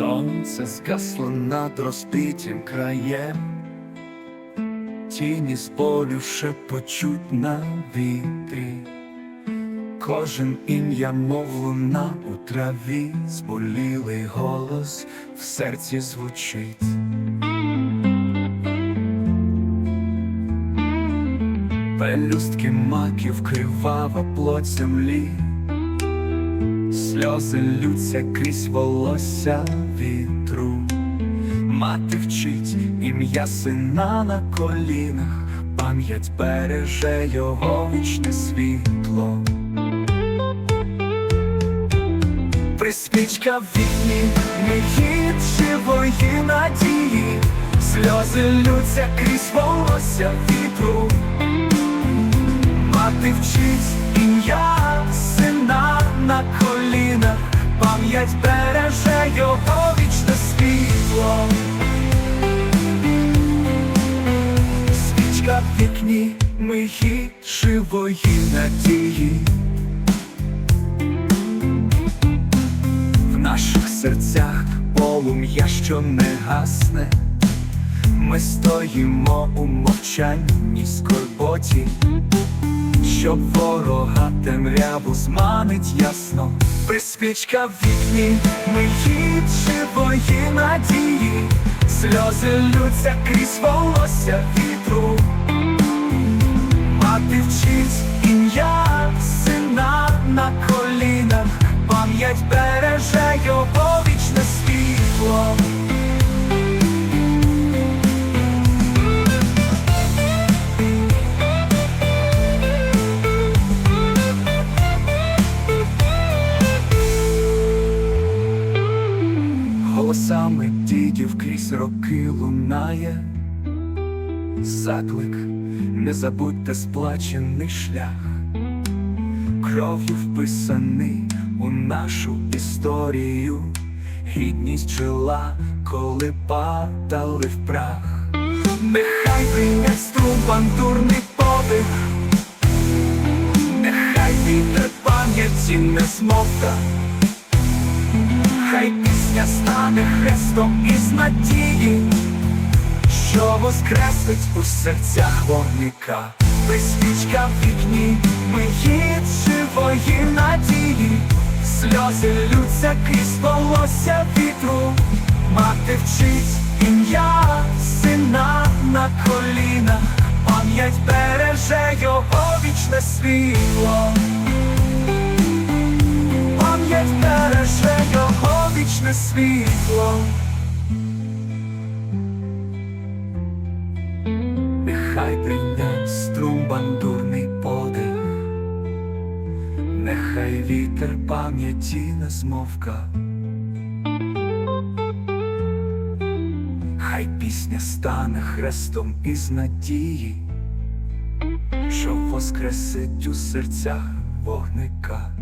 Сонце згасло над розбитим краєм, тіні з болю шепочуть на вітрі, кожен ім'я, мов луна у траві, зболілий голос в серці звучить. Пелюстки маків, кривава плоть землі, сльози лються крізь волосся вітру, мати вчить ім'я сина на колінах, пам'ять береже його вічне світло. Приспічка в вікні, мої живої надії, сльози лються крізь волосся вітру. Мати вчить ім'я сина на колінах, пам'ять береже його вічне світло. Свічка в вікні мої живої надії. В наших серцях полум'я, що не гасне. Ми стоїмо у мовчанні скорботі, щоб ворога темряву зманить ясно. Приспічка в вікні, мої живої надії, сльози лються крізь волосся вітру. Мати вчить ім'я сина на колінах, пам'ять береже його вічне світло. Голосами дідів крізь роки лунає заклик, не забудьте сплачений шлях, кров'ю вписаний у нашу історію, гідність жила, коли падали в прах. Нехай прийнять струм бандурний подих, нехай вітер пам'яті не змовка. Хай пісня стане хрестом із надії, що воскресить у серцях вогника, Присвічка в вікні, мої живої надії, сльози лються крізь волосся вітру, мати вчить ім'я сина на колінах, пам'ять береже його вічне світло. Пам'ять береже вічне світло. Нехай прийде струм бандурний подих, нехай вітер пам'яті не змовка. Хай пісня стане хрестом із надії, що воскресить у серцях вогника.